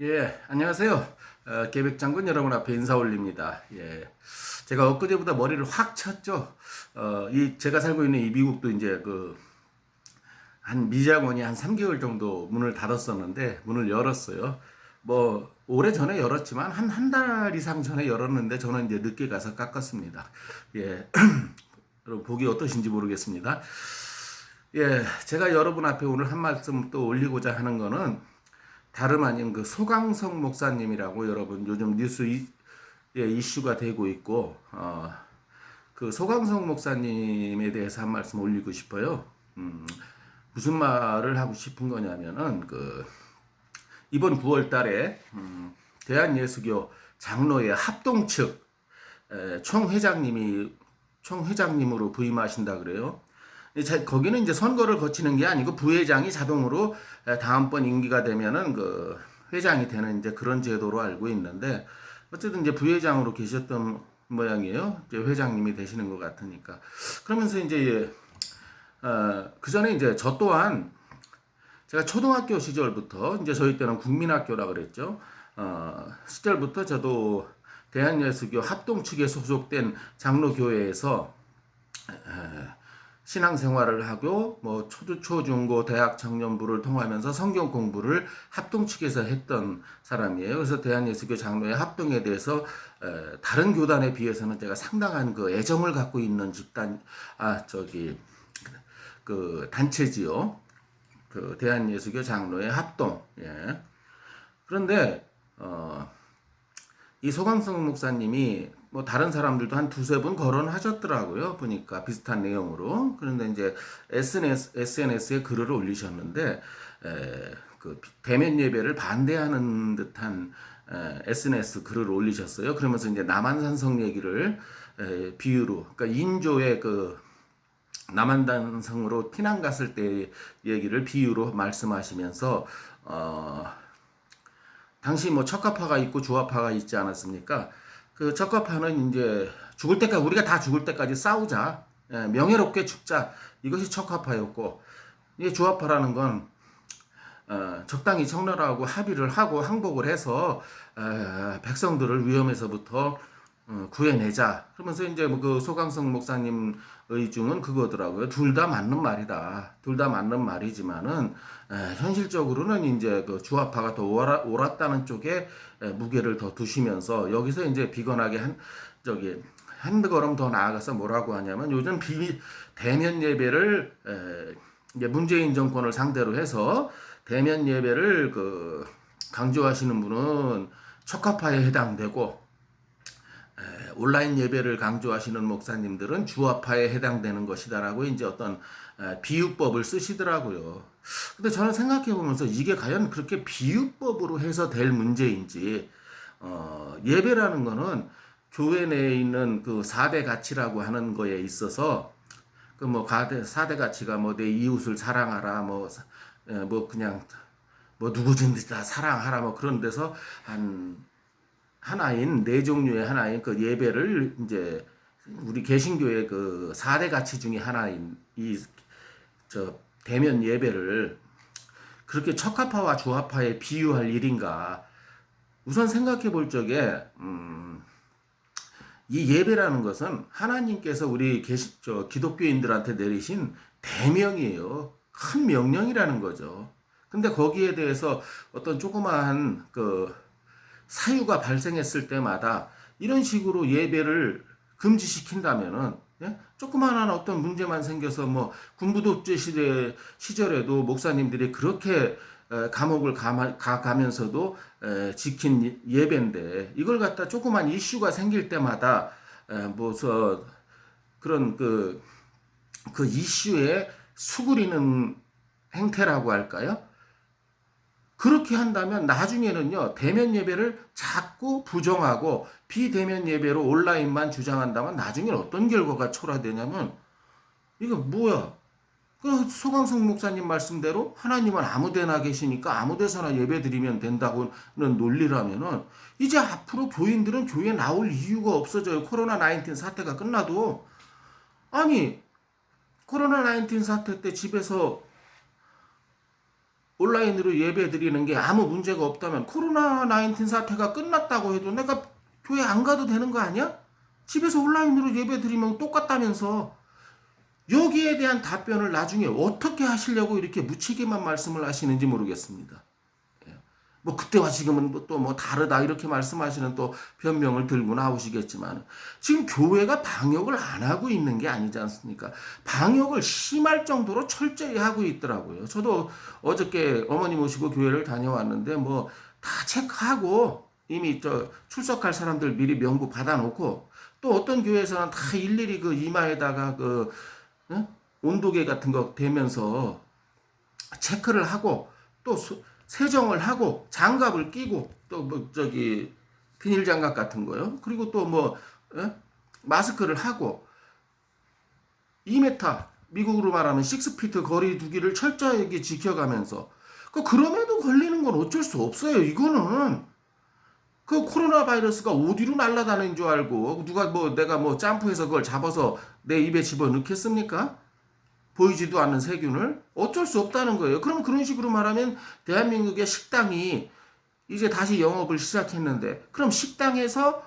예, 안녕하세요. 어, 계백장군 여러분 앞에 인사 올립니다. 예, 제가 엊그제보다 머리를 확 쳤죠. 어, 이 제가 살고 있는 이 미국도 이제 그 한 미장원이 한 3개월 정도 문을 닫았었는데 문을 열었어요. 뭐 오래 전에 열었지만 한 한 달 이상 전에 열었는데 저는 이제 늦게 가서 깎았습니다. 예, 여러분 보기 어떠신지 모르겠습니다. 예, 제가 여러분 앞에 오늘 한 말씀 또 올리고자 하는 거는 다름 아닌 그 소강성 목사님이라고 여러분 요즘 뉴스 이, 예, 이슈가 되고 있고 어, 그 소강성 목사님에 대해서 한 말씀 올리고 싶어요. 음, 무슨 말을 하고 싶은 거냐면은 그 이번 9월달에 음, 대한예수교 장로회 합동 측 에, 총회장님이 총회장님으로 부임하신다 그래요. 거기는 이제 선거를 거치는 게 아니고 부회장이 자동으로 에, 다음번 임기가 되면은 그 회장이 되는 이제 그런 제도로 알고 있는데 어쨌든 이제 부회장으로 계셨던 모양이에요. 이제 회장님이 되시는 것 같으니까 그러면서 이제 어, 그 전에 이제 저 또한 제가 초등학교 시절부터 이제 저희 때는 국민학교라 그랬죠. 어, 시절부터 저도 대한예수교 합동 측에 소속된 장로교회에서 신앙생활을 하고 뭐 초등 초중고 대학 청년부를 통하면서 성경 공부를 합동 측에서 했던 사람이에요. 그래서 대한예수교 장로의 합동에 대해서 에, 다른 교단에 비해서는 제가 상당한 그 애정을 갖고 있는 집단 아 저기 그 단체지요. 그 대한예수교 장로의 합동. 예. 그런데 어, 이 소강성 목사님이 뭐 다른 사람들도 한 두세 분 거론하셨더라고요. 보니까 비슷한 내용으로. 그런데 이제 SNS, SNS에 글을 올리셨는데 에, 그 대면 예배를 반대하는 듯한 에, SNS 글을 올리셨어요. 그러면서 이제 남한산성 얘기를 에, 비유로, 그러니까 인조의 그 남한산성으로 피난 갔을 때 얘기를 비유로 말씀하시면서 어, 당시 뭐 척가파가 있고 주화파가 있지 않았습니까? 그 척가파는 이제 죽을 때까지 우리가 다 죽을 때까지 싸우자, 예, 명예롭게 죽자. 이것이 척가파였고 이 주화파라는 건 어, 적당히 청나라하고 합의를 하고 항복을 해서 에, 백성들을 위험에서부터 어, 구해내자. 그러면서 이제 뭐그 소강성 목사님 의 중은 그거더라고요. 둘 다 맞는 말이다. 둘 다 맞는 말이지만은 에, 현실적으로는 이제 그 주화파가 더 옳아, 옳았다는 쪽에 에, 무게를 더 두시면서 여기서 이제 비건하게 한 저기 한 걸음 더 나아가서 뭐라고 하냐면 요즘 비 대면 예배를 에, 이제 문재인 정권을 상대로 해서 대면 예배를 그 강조하시는 분은 척가파에 해당되고 에, 온라인 예배를 강조하시는 목사님들은 주화파에 해당되는 것이다라고 이제 어떤 에, 비유법을 쓰시더라고요. 근데 저는 생각해 보면서 이게 과연 그렇게 비유법으로 해서 될 문제인지 어, 예배라는 거는 교회 내에 있는 그 4대 가치라고 하는 거에 있어서 그뭐 사대 가치가 뭐 내 이웃을 사랑하라 뭐뭐 그냥 뭐 누구든지 다 사랑하라 뭐 그런 데서 한 하나인 네 종류의 하나인 그 예배를 이제 우리 개신교의 그 4대 가치 중에 하나인 이 저 대면 예배를 그렇게 척합파와 주합파에 비유할 일인가 우선 생각해 볼 적에 음, 이 예배라는 것은 하나님께서 우리 계시, 저 기독교인들한테 내리신 대명이에요. 큰 명령이라는 거죠. 근데 거기에 대해서 어떤 조그마한 그 사유가 발생했을 때마다 이런 식으로 예배를 금지시킨다면은 예? 조그마한 어떤 문제만 생겨서 뭐 군부독재 시대 시절에도 목사님들이 그렇게 에, 감옥을 가마, 가, 가면서도 에, 지킨 예배인데 이걸 갖다 조그만 이슈가 생길 때마다 에, 뭐서 그런 그, 그 이슈에 수그리는 행태라고 할까요? 그렇게 한다면 나중에는요 대면 예배를 자꾸 부정하고 비대면 예배로 온라인만 주장한다면 나중에는 어떤 결과가 초래되냐면 이거 뭐야? 그 소강성 목사님 말씀대로 하나님은 아무 데나 계시니까 아무 데서나 예배 드리면 된다고는 논리라면은 이제 앞으로 교인들은 교회 나올 이유가 없어져요. 코로나 19 사태가 끝나도 아니 코로나 19 사태 때 집에서 온라인으로 예배 드리는 게 아무 문제가 없다면 코로나 19 사태가 끝났다고 해도 내가 교회 안 가도 되는 거 아니야? 집에서 온라인으로 예배 드리면 똑같다면서 여기에 대한 답변을 나중에 어떻게 하시려고 이렇게 무책임한 말씀을 하시는지 모르겠습니다. 예. 뭐 그때와 지금은 또 뭐 다르다 이렇게 말씀하시는 또 변명을 들고 나오시겠지만 지금 교회가 방역을 안 하고 있는 게 아니지 않습니까? 방역을 심할 정도로 철저히 하고 있더라고요. 저도 어저께 어머니 모시고 교회를 다녀왔는데 뭐 다 체크하고 이미 저 출석할 사람들 미리 명부 받아놓고 또 어떤 교회에서는 다 일일이 그 이마에다가 그 응? 온도계 같은 거 대면서 체크를 하고 또 수- 세정을 하고 장갑을 끼고 또 뭐 저기 비닐 장갑 같은 거요. 그리고 또뭐 마스크를 하고 2m 미국으로 말하면 6피트 거리 두기를 철저하게 지켜가면서 그 그럼에도 걸리는 건 어쩔 수 없어요. 이거는 그 코로나 바이러스가 어디로 날아다니는 줄 알고 누가 뭐 내가 뭐 점프해서 그걸 잡아서 내 입에 집어 넣겠습니까? 보이지도 않는 세균을 어쩔 수 없다는 거예요. 그럼 그런 식으로 말하면 대한민국의 식당이 이제 다시 영업을 시작했는데 그럼 식당에서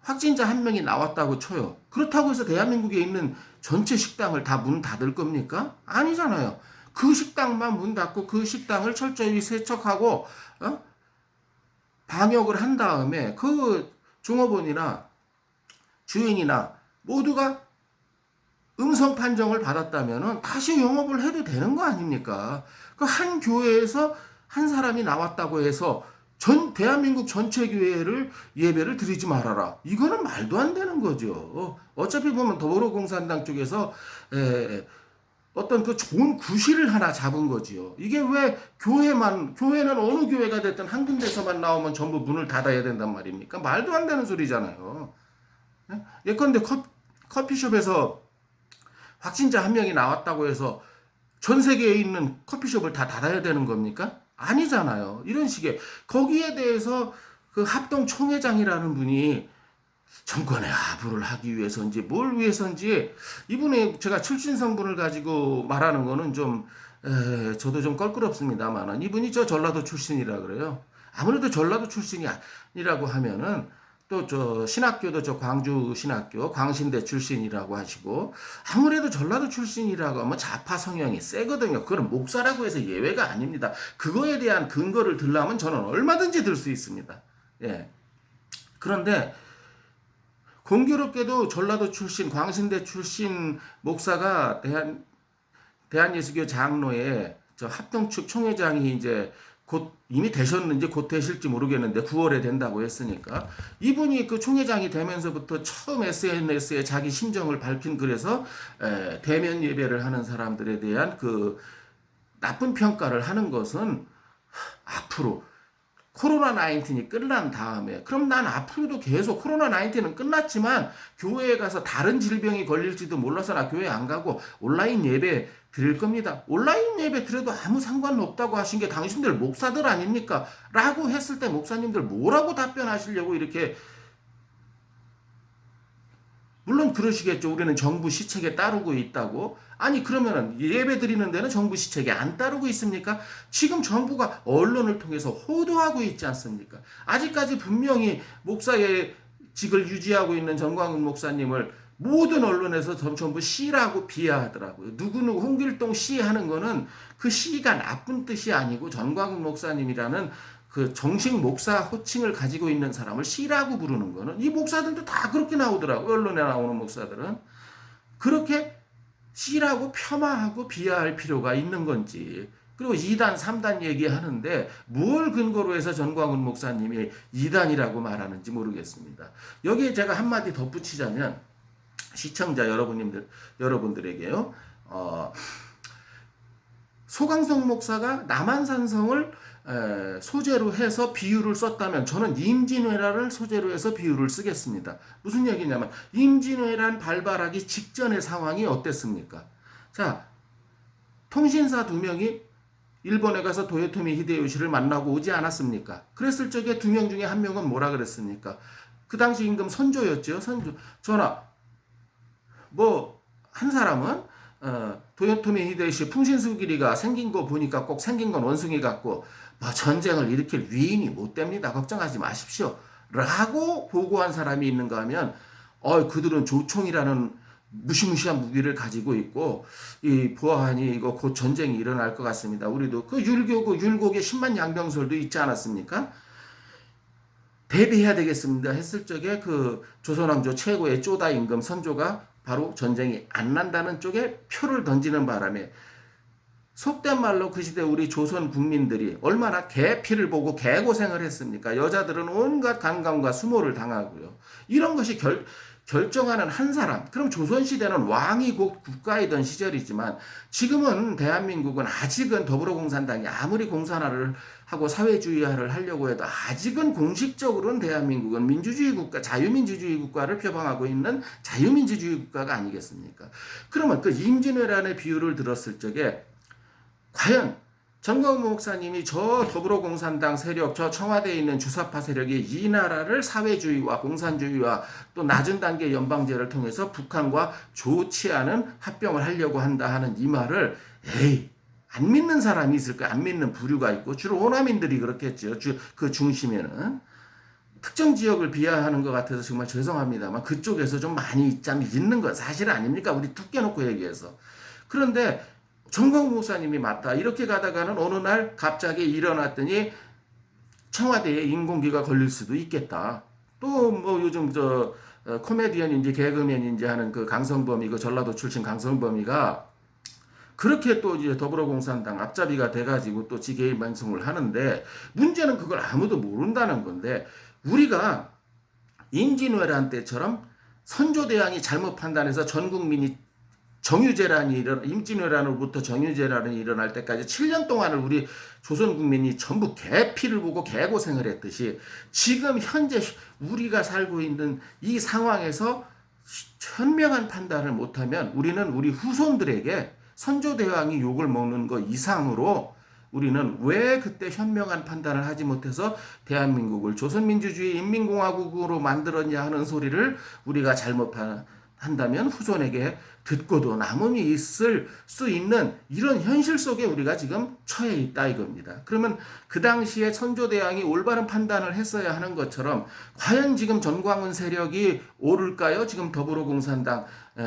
확진자 한 명이 나왔다고 쳐요. 그렇다고 해서 대한민국에 있는 전체 식당을 다 문 닫을 겁니까? 아니잖아요. 그 식당만 문 닫고 그 식당을 철저히 세척하고 어? 방역을 한 다음에 그 종업원이나 주인이나 모두가 음성 판정을 받았다면은 다시 영업을 해도 되는 거 아닙니까? 그 한 교회에서 한 사람이 나왔다고 해서 전 대한민국 전체 교회를 예배를 드리지 말아라. 이거는 말도 안 되는 거죠. 어차피 보면 더불어공산당 쪽에서 에, 어떤 그 좋은 구실을 하나 잡은 거지요. 이게 왜 교회만 교회는 어느 교회가 됐든 한 군데서만 나오면 전부 문을 닫아야 된단 말입니까? 말도 안 되는 소리잖아요. 예? 예컨대 커, 커피숍에서 확진자 한 명이 나왔다고 해서 전 세계에 있는 커피숍을 다 닫아야 되는 겁니까? 아니잖아요. 이런 식의 거기에 대해서 그 합동 총회장이라는 분이 정권의 하부를 하기 위해서인지 뭘 위해서인지 이분의 제가 출신 성분을 가지고 말하는 거는 좀 에, 저도 좀 껄끄럽습니다만 이분이 저 전라도 출신이라 그래요. 아무래도 전라도 출신이 아니라고 하면은 또 저 신학교도 저 광주 신학교 광신대 출신이라고 하시고 아무래도 전라도 출신이라고 하면 좌파 성향이 세거든요. 그건 목사라고 해서 예외가 아닙니다. 그거에 대한 근거를 들라면 저는 얼마든지 들 수 있습니다. 예. 그런데 공교롭게도 전라도 출신, 광신대 출신 목사가 대한 대한예수교 장로의 저 합동측 총회장이 이제 곧 이미 되셨는지 곧 되실지 모르겠는데 9월에 된다고 했으니까 이분이 그 총회장이 되면서부터 처음 SNS에 자기 심정을 밝힌 글에서 에, 대면 예배를 하는 사람들에 대한 그 나쁜 평가를 하는 것은 하, 앞으로 코로나 19이 끝난 다음에 그럼 난 앞으로도 계속 코로나 19은 끝났지만 교회에 가서 다른 질병이 걸릴지도 몰라서 나 교회 안 가고 온라인 예배 드릴 겁니다. 온라인 예배 드려도 아무 상관없다고 하신 게 당신들 목사들 아닙니까? 라고 했을 때 목사님들 뭐라고 답변하시려고 이렇게 물론 그러시겠죠. 우리는 정부 시책에 따르고 있다고. 아니 그러면은 예배 드리는 데는 정부 시책에 안 따르고 있습니까? 지금 정부가 언론을 통해서 호도하고 있지 않습니까? 아직까지 분명히 목사의 직을 유지하고 있는 정광훈 목사님을 모든 언론에서 전- 전부 씨라고 비하하더라고요. 누구누구 홍길동 씨 하는 거는 그 씨가 나쁜 뜻이 아니고 전광훈 목사님이라는 그 정식 목사 호칭을 가지고 있는 사람을 씨라고 부르는 거는 이 목사들도 다 그렇게 나오더라고요. 언론에 나오는 목사들은. 그렇게 씨라고 폄하하고 비하할 필요가 있는 건지. 그리고 2단, 3단 얘기하는데 뭘 근거로 해서 전광훈 목사님이 2단이라고 말하는지 모르겠습니다. 여기에 제가 한마디 덧붙이자면 시청자 여러분님들 여러분들에게요. 어, 소강성 목사가 남한산성을 에, 소재로 해서 비유를 썼다면 저는 임진왜란을 소재로 해서 비유를 쓰겠습니다. 무슨 얘기냐면 임진왜란 발발하기 직전의 상황이 어땠습니까? 자, 통신사 두 명이 일본에 가서 도요토미 히데요시를 만나고 오지 않았습니까? 그랬을 적에 두 명 중에 한 명은 뭐라 그랬습니까? 그 당시 임금 선조였죠. 선조. 전하. 뭐 한 사람은 어, 도요토미 히데시 풍신수 길이가 생긴 거 보니까 꼭 생긴 건 원숭이 같고 뭐 전쟁을 일으킬 위인이 못 됩니다. 걱정하지 마십시오. 라고 보고한 사람이 있는가 하면 어 그들은 조총이라는 무시무시한 무기를 가지고 있고 이 보아하니 이거 곧 전쟁이 일어날 것 같습니다. 우리도 그 율교 그 율곡의 10만 양병설도 있지 않았습니까? 대비해야 되겠습니다. 했을 적에 그 조선왕조 최고의 쪼다 임금 선조가 바로 전쟁이 안 난다는 쪽에 표를 던지는 바람에 속된 말로 그 시대 우리 조선 국민들이 얼마나 개피를 보고 개고생을 했습니까? 여자들은 온갖 강간과 수모를 당하고요. 이런 것이 결, 결정하는 한 사람. 그럼 조선시대는 왕이 곧 국가이던 시절이지만 지금은 대한민국은 아직은 더불어공산당이 아무리 공산화를 하고 사회주의화를 하려고 해도 아직은 공식적으로는 대한민국은 민주주의 국가, 자유민주주의 국가를 표방하고 있는 자유민주주의 국가가 아니겠습니까? 그러면 그 임진왜란의 비유를 들었을 적에 과연 정광훈 목사님이 저 더불어공산당 세력, 저 청와대에 있는 주사파 세력이 이 나라를 사회주의와 공산주의와 또 낮은 단계 연방제를 통해서 북한과 좋지 않은 합병을 하려고 한다 하는 이 말을 에이 안 믿는 사람이 있을 거야. 안 믿는 부류가 있고 주로 호남인들이 그렇겠죠. 주, 그 중심에는 특정 지역을 비하하는 것 같아서 정말 죄송합니다만 그쪽에서 좀 많이 있자면 있는 거 사실 아닙니까? 우리 툭 깨놓고 얘기해서. 그런데 정광 목사님이 맞다. 이렇게 가다가는 어느 날 갑자기 일어났더니 청와대에 인공기가 걸릴 수도 있겠다. 또 뭐 요즘 저 어, 코미디언인지 개그맨인지 하는 그 강성범이 그 전라도 출신 강성범이가 그렇게 또 이제 더불어공산당 앞잡이가 돼가지고 또 지 개인 방송을 하는데 문제는 그걸 아무도 모른다는 건데 우리가 임진왜란 때처럼 선조대왕이 잘못 판단해서 전 국민이 정유재란이 일어 임진왜란으로부터 정유재란이 일어날 때까지 7년 동안을 우리 조선 국민이 전부 개피를 보고 개고생을 했듯이 지금 현재 우리가 살고 있는 이 상황에서 현명한 판단을 못하면 우리는 우리 후손들에게 선조대왕이 욕을 먹는 것 이상으로 우리는 왜 그때 현명한 판단을 하지 못해서 대한민국을 조선민주주의 인민공화국으로 만들었냐 하는 소리를 우리가 잘못 한다면 후손에게 듣고도 남음이 있을 수 있는 이런 현실 속에 우리가 지금 처해 있다 이겁니다. 그러면 그 당시에 선조대왕이 올바른 판단을 했어야 하는 것처럼 과연 지금 전광훈 세력이 오를까요? 지금 더불어공산당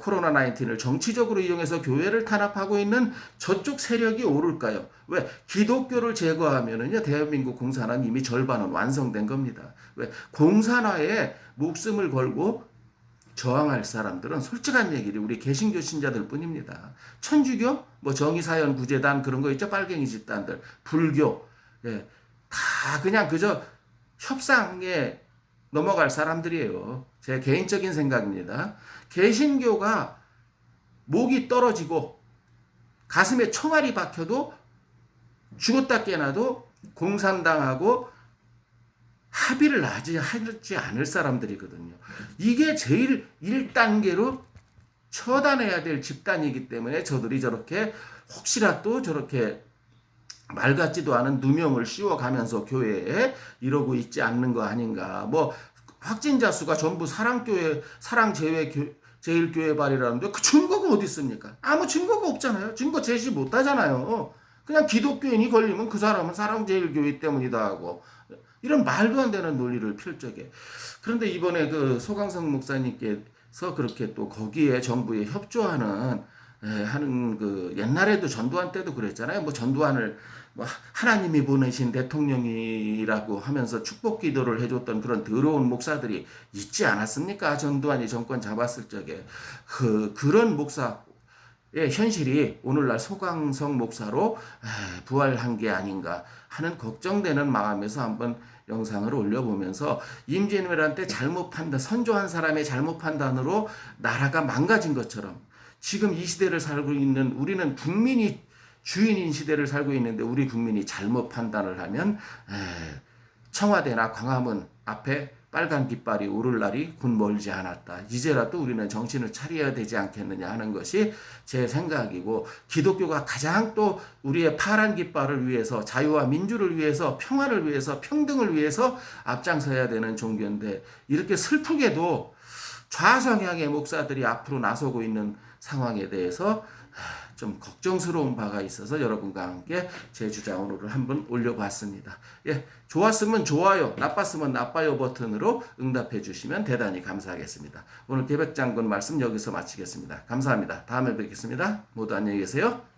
코로나 19을 정치적으로 이용해서 교회를 탄압하고 있는 저쪽 세력이 오를까요? 왜 기독교를 제거하면은요 대한민국 공산화는 이미 절반은 완성된 겁니다. 왜 공산화에 목숨을 걸고 저항할 사람들은 솔직한 얘기를 우리 개신교 신자들 뿐입니다. 천주교, 뭐 정의사연 구제단 그런 거 있죠. 빨갱이 집단들, 불교, 예, 다 그냥 그저 협상에 넘어갈 사람들이에요. 제 개인적인 생각입니다. 개신교가 목이 떨어지고 가슴에 총알이 박혀도 죽었다 깨나도 공산당하고 합의를 하지, 하지 않을 사람들이거든요. 이게 제일 1단계로 처단해야 될 집단이기 때문에 저들이 저렇게 혹시라도 저렇게 말 같지도 않은 누명을 씌워가면서 교회에 이러고 있지 않는 거 아닌가. 뭐 확진자 수가 전부 사랑교회, 사랑제외 제일교회 발이라는데 그 증거가 어디 있습니까? 아무 증거가 없잖아요. 증거 제시 못 하잖아요. 그냥 기독교인이 걸리면 그 사람은 사랑제일교회 때문이다 하고 이런 말도 안 되는 논리를 펼적해. 그런데 이번에 그 소강성 목사님께서 그렇게 또 거기에 정부에 협조하는 에, 예, 하는 그 옛날에도 전두환 때도 그랬잖아요. 뭐 전두환을 뭐 하나님이 보내신 대통령이라고 하면서 축복 기도를 해줬던 그런 더러운 목사들이 있지 않았습니까? 전두환이 정권 잡았을 적에 그 그런 목사 의 현실이 오늘날 소강성 목사로 부활한 게 아닌가 하는 걱정되는 마음에서 한번 영상을 올려보면서 임진왜란 때 잘못 판단, 선조한 사람의 잘못 판단으로 나라가 망가진 것처럼 지금 이 시대를 살고 있는 우리는 국민이 주인인 시대를 살고 있는데 우리 국민이 잘못 판단을 하면 청와대나 광화문 앞에 빨간 깃발이 오를 날이 곧 멀지 않았다. 이제라도 우리는 정신을 차려야 되지 않겠느냐 하는 것이 제 생각이고 기독교가 가장 또 우리의 파란 깃발을 위해서 자유와 민주를 위해서 평화를 위해서 평등을 위해서 앞장서야 되는 종교인데 이렇게 슬프게도 좌성향의 목사들이 앞으로 나서고 있는 상황에 대해서 하, 좀 걱정스러운 바가 있어서 여러분과 함께 제 주장으로를 한번 올려봤습니다. 예, 좋았으면 좋아요, 나빴으면 나빠요 버튼으로 응답해 주시면 대단히 감사하겠습니다. 오늘 계백장군 말씀 여기서 마치겠습니다. 감사합니다. 다음에 뵙겠습니다. 모두 안녕히 계세요.